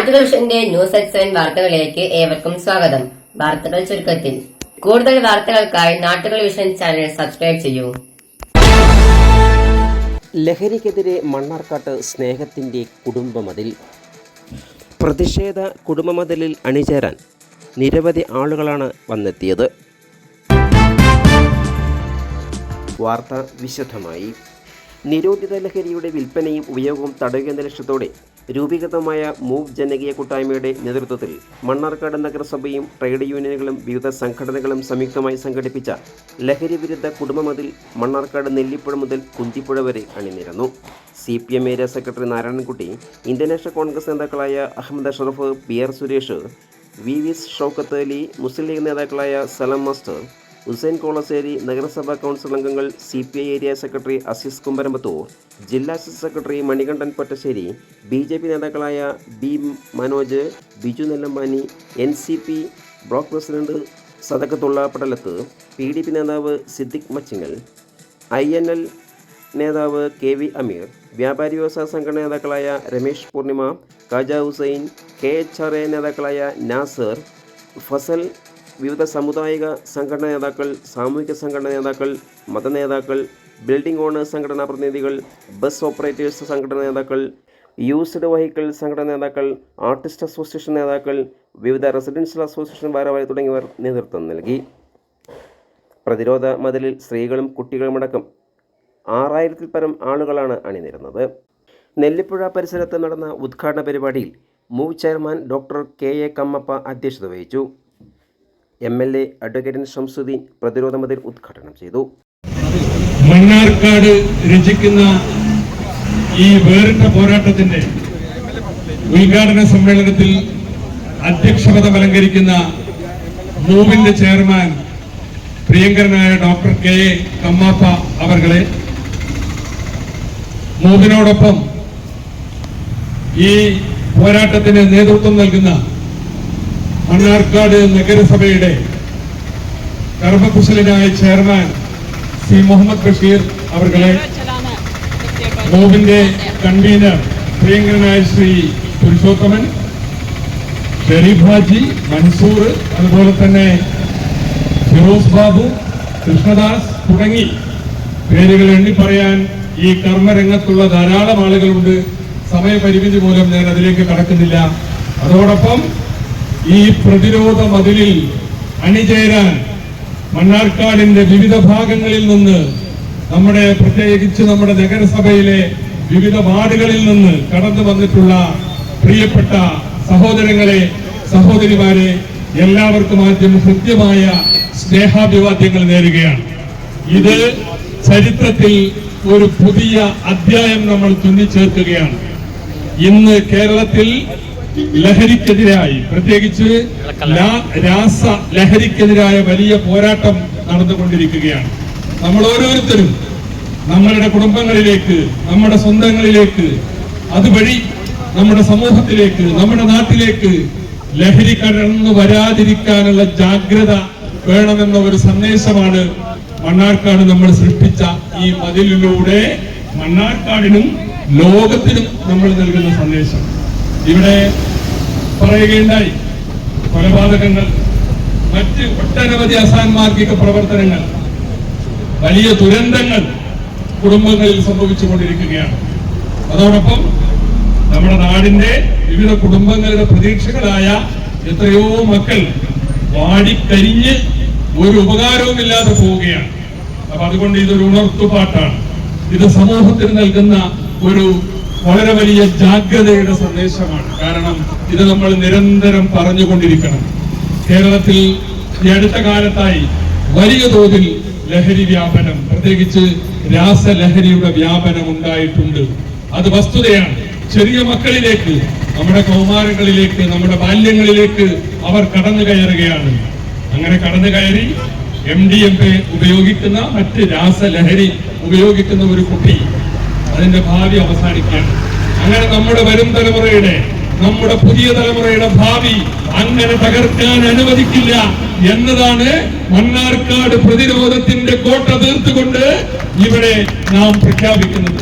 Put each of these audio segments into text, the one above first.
നാട്ടുകൾ news seven വാർത്തകളിലേക്ക് ഏവർക്കും സ്വാഗതം. വാർത്തകൾ ചുരുക്കത്തിൽ. കൂടുതൽ വാർത്തകൾക്കായി നാട്ടുകൾ വിഷൻ ചാനൽ സബ്സ്ക്രൈബ് ചെയ്യൂ. ലഹരിക്കെതിരെ മണ്ണാർക്കാട്ട് സ്നേഹത്തിന്റെ കുടുംബമതിൽ. പ്രതിഷേധ കുടുംബമതിലിൽ അണിചേരാൻ നിരവധി ആളുകളാണ് വന്നെത്തിയത്. വാർത്ത വിശദമായി. നിരോധിത ലഹരിയുടെ വിൽപ്പനയും ഉപയോഗവും തടയുക എന്ന ലക്ഷ്യത്തോടെ രൂപീകൃതമായ മൂവ് ജനകീയ കൂട്ടായ്മയുടെ നേതൃത്വത്തിൽ മണ്ണാർക്കാട് നഗരസഭയും ട്രേഡ് യൂണിയനുകളും വിവിധ സംഘടനകളും സംയുക്തമായി സംഘടിപ്പിച്ച ലഹരി വിരുദ്ധ കുടുംബമതിൽ മണ്ണാർക്കാട് നെല്ലിപ്പുഴ മുതൽ കുന്തിപ്പുഴ വരെ അണിനിരന്നു. C P M area secretary Narayanankutty Indian Congress നേതാക്കളായ Ahammed Ashraf P R Suresh V V Shoukath Ali Muslim League നേതാക്കളായ സലം മാസ്റ്റർ ഹുസൈൻ കോളശ്ശേരി നഗരസഭാ കൗൺസിൽ അംഗങ്ങൾ C P I area secretary Azeez Kumbaramputhur ജില്ലാ assist secretary Manikandan Pottassery B J P നേതാക്കളായ B Manoj Biju Nellampani N C P block president Sadakathulla Padalath P D P നേതാവ് Siddique Machingal I N L നേതാവ് K V Ameer വ്യാപാരി വ്യവസായ സംഘടന നേതാക്കളായ Ramesh Poornima Kaja Hussain K H R A നേതാക്കളായ നാസർ ഫസൽ വിവിധ സമുദായിക സംഘടനാ നേതാക്കൾ സാമൂഹിക സംഘടനാ നേതാക്കൾ മത നേതാക്കൾ ബിൽഡിംഗ് ഓണേഴ്സ് സംഘടനാ പ്രതിനിധികൾ ബസ് ഓപ്പറേറ്റേഴ്സ് സംഘടനാ നേതാക്കൾ യൂസ്ഡ് വെഹിക്കിൾ സംഘടനാ നേതാക്കൾ ആർട്ടിസ്റ്റ് അസോസിയേഷൻ നേതാക്കൾ വിവിധ റെസിഡൻഷ്യൽ അസോസിയേഷൻ ഭാരവാഹി തുടങ്ങിയവർ നേതൃത്വം നൽകി. പ്രതിരോധ മതിലിൽ സ്ത്രീകളും കുട്ടികളുമടക്കം ആറായിരത്തിൽ പരം ആളുകളാണ് അണിനിരുന്നത്. നെല്ലിപ്പുഴ പരിസരത്ത് നടന്ന ഉദ്ഘാടന പരിപാടിയിൽ move chairman doctor K A Kammappa അധ്യക്ഷത വഹിച്ചു. M L A advocate Shamsuddin പ്രതിരോധ മതിൽ ഉദ്ഘാടനം ചെയ്തു. മണ്ണാർക്കാട് രചിക്കുന്ന ഈ വേറിട്ട പോരാട്ടത്തിന്റെ ഉദ്ഘാടന സമ്മേളനത്തിൽ അധ്യക്ഷപദം അലങ്കരിക്കുന്ന മൂവിന്റെ ചെയർമാൻ പ്രിയങ്കരനായ ഡോക്ടർ കെ എ കമ്മാപ്പ അവർകളെ മൂവിനോടൊപ്പം ഈ പോരാട്ടത്തിന് നേതൃത്വം നൽകുന്ന മണ്ണാർക്കാട് നഗരസഭയുടെ കർമ്മകുശലനായ ചെയർമാൻ സി മുഹമ്മദ് ബഷീർ അവർകളെ മൂവിന്റെ കൺവീനർ പ്രിയങ്കരനായ ശ്രീ പുരുഷോത്തമൻ ഷെരീഫ് ഹാജി മൻസൂർ അതുപോലെ തന്നെ ഫിറോസ് ബാബു കൃഷ്ണദാസ് തുടങ്ങി പേരുകൾ എണ്ണി പറയാൻ ഈ കർമ്മരംഗത്തുള്ള ധാരാളം ആളുകളുണ്ട്. സമയപരിമിതി മൂലം ഞാൻ അതിലേക്ക് കടക്കുന്നില്ല. അതോടൊപ്പം ഈ പ്രതിരോധ മതിലിൽ അണിചേരാൻ മണ്ണാർക്കാടിന്റെ വിവിധ ഭാഗങ്ങളിൽ നിന്ന് നമ്മുടെ പ്രത്യേകിച്ച് നമ്മുടെ നഗരസഭയിലെ വിവിധ വാർഡുകളിൽ നിന്ന് കടന്നു വന്നിട്ടുള്ള പ്രിയപ്പെട്ട സഹോദരങ്ങളെ സഹോദരിമാരെ എല്ലാവർക്കും ആദ്യം ഹൃദ്യമായ സ്നേഹാഭിവാദ്യങ്ങൾ നേരുകയാണ്. ഇത് ചരിത്രത്തിൽ ഒരു പുതിയ അധ്യായം നമ്മൾ തുന്നിച്ചേർക്കുകയാണ് ഇന്ന് കേരളത്തിൽ ലഹരിക്കെതിരായി. പ്രത്യേകിച്ച് രാസ ലഹരിക്കെതിരായ വലിയ പോരാട്ടം നടന്നുകൊണ്ടിരിക്കുകയാണ്. നമ്മൾ ഓരോരുത്തരും നമ്മളുടെ കുടുംബങ്ങളിലേക്ക് നമ്മുടെ സ്വന്തങ്ങളിലേക്ക് അതുവഴി നമ്മുടെ സമൂഹത്തിലേക്ക് നമ്മുടെ നാട്ടിലേക്ക് ലഹരി കടന്നു വരാതിരിക്കാനുള്ള ജാഗ്രത വേണമെന്ന ഒരു സന്ദേശമാണ് മണ്ണാർക്കാട് നമ്മൾ സൃഷ്ടിച്ച ഈ മതിലിലൂടെ മണ്ണാർക്കാടിനും ലോകത്തിനും നമ്മൾ നൽകുന്ന സന്ദേശം. ഇവിടെ പറയുകയുണ്ടായി. കൊലപാതകങ്ങൾ മറ്റ് ഒട്ടനവധി അസാൻമാർഗിക പ്രവർത്തനങ്ങൾ വലിയ ദുരന്തങ്ങൾ കുടുംബങ്ങളിൽ സംഭവിച്ചുകൊണ്ടിരിക്കുകയാണ്. അതോടൊപ്പം നമ്മുടെ നാടിന്റെ വിവിധ കുടുംബങ്ങളുടെ പ്രതീക്ഷകളായ എത്രയോ മക്കൾ വാടിക്കരിഞ്ഞ് ഒരു ഉപകാരവുമില്ലാതെ പോവുകയാണ്. അപ്പൊ അതുകൊണ്ട് ഇതൊരു ഉണർത്തുപാട്ടാണ്. ഇത് സമൂഹത്തിന് നൽകുന്ന ഒരു വളരെ വലിയ ജാഗ്രതയുടെ സന്ദേശമാണ്. കാരണം ഇത് നമ്മൾ നിരന്തരം പറഞ്ഞുകൊണ്ടിരിക്കണം. കേരളത്തിൽ ഈ അടുത്ത കാലത്തായി വലിയ തോതിൽ ലഹരി വ്യാപനം പ്രത്യേകിച്ച് രാസലഹരിയുടെ വ്യാപനം ഉണ്ടായിട്ടുണ്ട്. അത് വസ്തുതയാണ്. ചെറിയ മക്കളിലേക്ക് നമ്മുടെ കൗമാരങ്ങളിലേക്ക് നമ്മുടെ ബാല്യങ്ങളിലേക്ക് അവർ കടന്നു കയറുകയാണ്. അങ്ങനെ കടന്നു കയറി എം ഡി എം എ ഉപയോഗിക്കുന്ന മറ്റ് രാസലഹരി ഉപയോഗിക്കുന്ന ഒരു കുട്ടി അതിന്റെ ഭാവി അവസാനിക്കുകയാണ്. അങ്ങനെ നമ്മുടെ വരും തലമുറയുടെ നമ്മുടെ പുതിയ തലമുറയുടെ ഭാവി അങ്ങനെ തകർക്കാൻ അനുവദിക്കില്ല എന്നതാണ് മണ്ണാർക്കാട് പ്രതിരോധത്തിന്റെ കോട്ട തീർത്തുകൊണ്ട് ഇവിടെ നാം പ്രഖ്യാപിക്കുന്നത്.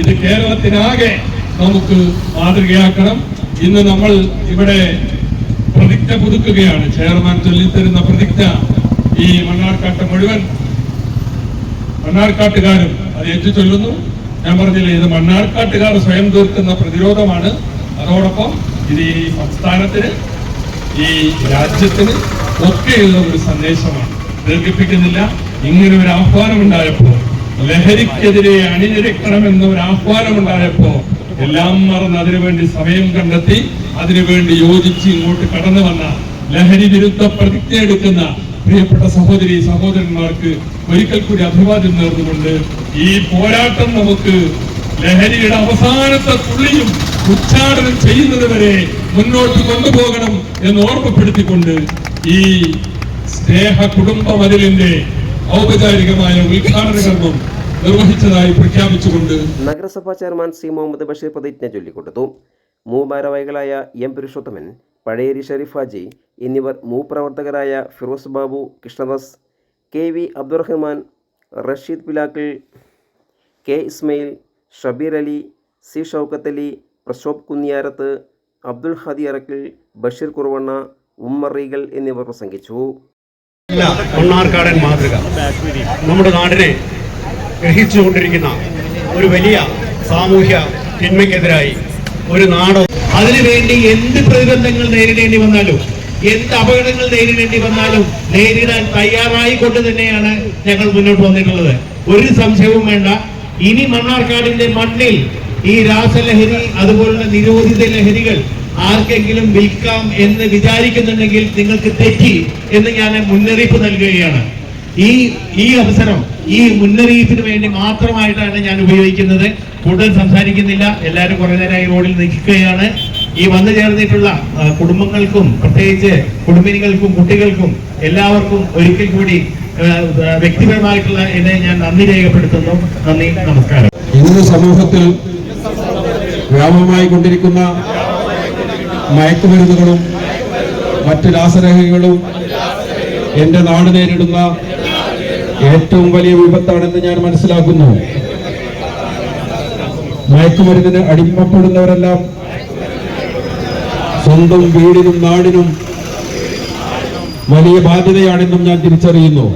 ഇത് കേരളത്തിനാകെ നമുക്ക് മാതൃകയാക്കണം. ഇന്ന് നമ്മൾ ഇവിടെ പ്രതിജ്ഞ പുതുക്കുകയാണ്. ചെയർമാൻ ചൊല്ലിത്തരുന്ന പ്രതിജ്ഞ ഈ മണ്ണാർക്കാട്ട് മുഴുവൻ മണ്ണാർക്കാട്ടുകാരും അത് ഏറ്റു ചൊല്ലുന്നു ഞാൻ പറഞ്ഞില്ലേ ഇത് മണ്ണാർക്കാട്ടുകാർ സ്വയം തീർക്കുന്ന പ്രതിരോധമാണ്. അതോടൊപ്പം ഇത് ഈ സംസ്ഥാനത്തിന് ഈ രാജ്യത്തിന് ഒക്കെയുള്ള ഒരു സന്ദേശമാണ്. ദീർഘിപ്പിക്കുന്നില്ല. ഇങ്ങനെ ഒരു ആഹ്വാനം ഉണ്ടായപ്പോ ലഹരിക്കെതിരെ അണിനിരക്കണമെന്ന ഒരു ആഹ്വാനം ഉണ്ടായപ്പോ എല്ലാം മറന്ന് അതിനുവേണ്ടി സമയം കണ്ടെത്തി അതിനുവേണ്ടി യോജിച്ച് ഇങ്ങോട്ട് കടന്നു വന്ന ലഹരി വിരുദ്ധ പ്രതിജ്ഞ എടുക്കുന്ന പ്രിയപ്പെട്ട സഹോദരി സഹോദരന്മാർക്ക് ഒരിക്കൽ കൂടി അഭിവാദ്യം നേർന്നുകൊണ്ട് ഈ പോരാട്ടം നമുക്ക് ലഹരിയുടെ അവസാനത്തെ തുള്ളിയും ഉച്ചാടനം ചെയ്യുന്നത് വരെ മുന്നോട്ട് കൊണ്ടുപോകണം എന്ന് ഓർമ്മപ്പെടുത്തിക്കൊണ്ട് ഈ സ്നേഹ കുടുംബ മതിലിന്റെ ഔപചാരികമായ ഉദ്ഘാടന കർമ്മം നിർവഹിച്ചതായി പ്രഖ്യാപിച്ചുകൊണ്ട് നഗരസഭാ ചെയർമാൻ സി മുഹമ്മദ് ബഷീർ പ്രതിജ്ഞ ചൊല്ലിക്കൊടുത്തു. മൂ ഭാരവാഹികളായ എം പുരുഷോത്തമൻ പഴയേരി ഷെരീഫ് ഹാജി എന്നിവർ മൂപ്രവർത്തകരായ Firoz Babu Krishnadas K V Abdurahman Rasheed Pilakkil K Ismail Shabeer Ali C Shoukath Ali Prashobh Kunniyarath Abdul Hadi Arakkil Basheer Kuruvanna Ummer എന്നിവർ പ്രസംഗിച്ചു. മണ്ണാർക്കാടൻ മാതൃക. നമ്മുടെ നാടിനെ ഗ്രഹിച്ചുകൊണ്ടിരിക്കുന്ന ഒരു വലിയ സാമൂഹ്യ തിന്മയ്ക്കെതിരായി ഒരു നാട് അതിനുവേണ്ടി എന്ത് പ്രതിബന്ധങ്ങൾ നേരിടേണ്ടി വന്നാലും എന്ത് അപകടങ്ങൾ നേരിടേണ്ടി വന്നാലും നേരിടാൻ തയ്യാറായി കൊണ്ട് തന്നെയാണ് ഞങ്ങൾ മുന്നോട്ട് വന്നിട്ടുള്ളത്. ഒരു സംശയവും വേണ്ട. ഇനി മണ്ണാർക്കാടിന്റെ മണ്ണിൽ ഈ രാസലഹരി അതുപോലുള്ള നിരോധിത ലഹരികൾ ആർക്കെങ്കിലും വിൽക്കാം എന്ന് വിചാരിക്കുന്നുണ്ടെങ്കിൽ നിങ്ങൾക്ക് തെറ്റി എന്ന് ഞാൻ മുന്നറിയിപ്പ് നൽകുകയാണ്. ഈ ഈ അവസരം ഈ മുന്നറിയിപ്പിന് വേണ്ടി മാത്രമായിട്ടാണ് ഞാൻ ഉപയോഗിക്കുന്നത്. കൂടുതൽ സംസാരിക്കുന്നില്ല. എല്ലാവരും കുറേ നേരം ഈ റോഡിൽ നിൽക്കുകയാണ്. ഈ വന്നു ചേർന്നിട്ടുള്ള കുടുംബങ്ങൾക്കും പ്രത്യേകിച്ച് കുടുംബിനികൾക്കും കുട്ടികൾക്കും എല്ലാവർക്കും ഒരിക്കൽ കൂടി വ്യക്തിപരമായിട്ടുള്ള എന്നെ ഞാൻ നന്ദി രേഖപ്പെടുത്തുന്നു. നന്ദി നമസ്കാരം. ഇന്ന് സമൂഹത്തിൽ വ്യാപകമായി കൊണ്ടിരിക്കുന്ന മയക്കുമരുന്നുകളും മറ്റു രാസരേഖകളും എന്റെ നാട് നേരിടുന്ന ഏറ്റവും വലിയ വിപത്താണെന്ന് ഞാൻ മനസ്സിലാക്കുന്നു. മയക്കുമരുന്നിന് അടിമപ്പെടുന്നവരെല്ലാം സ്വന്തം വീടിനും നാടിനും വലിയ ബാധ്യതയാണെന്നും ഞാൻ തിരിച്ചറിയുന്നു.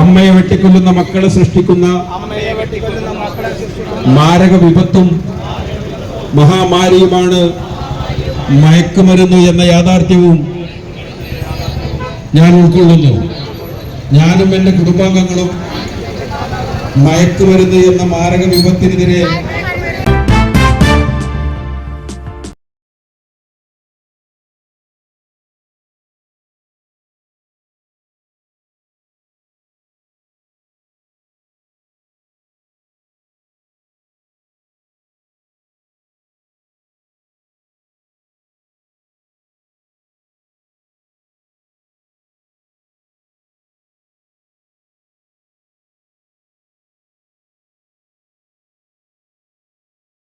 അമ്മയെ വെട്ടിക്കൊല്ലുന്ന മക്കളെ സൃഷ്ടിക്കുന്ന മാരക വിപത്തും മഹാമാരിയുമാണ് മയക്കുമരുന്ന് എന്ന യാഥാർത്ഥ്യവും ഞാൻ ഉൾക്കൊള്ളുന്നു. ഞാനും എന്റെ കുടുംബാംഗങ്ങളും മയക്കുമരുന്ന് എന്ന മാരക വിപത്തിനെതിരെ